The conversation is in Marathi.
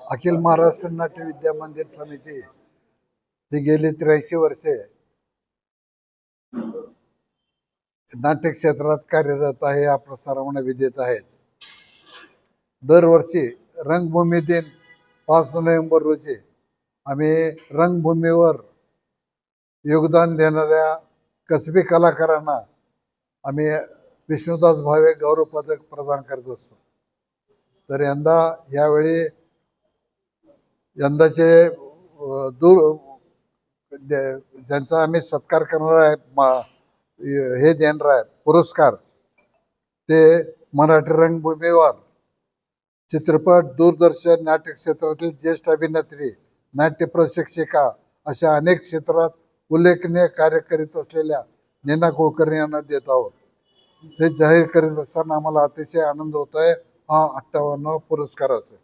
अखिल महाराष्ट्र नाट्य विद्या मंदिर समिती ती गेली त्र्याऐंशी वर्षे. नाट्य क्षेत्रात कार्यरत आहे आपलं सर्वांना विदित आहेच दरवर्षी रंगभूमी दिन पाच नोव्हेंबर रोजी आम्ही रंगभूमीवर योगदान देणाऱ्या कसबी कलाकारांना आम्ही विष्णुदास भावे गौरव पदक प्रदान करत असतो. तर यंदा यावेळी यंदाचे दूर ज्यांचा आम्ही सत्कार करणार आहे मा- हे देणार आहे पुरस्कार ते मराठी रंगभूमीवर चित्रपट दूरदर्शन नाट्य क्षेत्रातील ज्येष्ठ अभिनेत्री नाट्य प्रशिक्षिका अशा अनेक क्षेत्रात उल्लेखनीय कार्य करीत असलेल्या नीना कुलकर्णी यांना देत आहोत. हे जाहीर करीत असताना आम्हाला अतिशय आनंद होत आहे हा अठ्ठावन्न पुरस्कार असेल.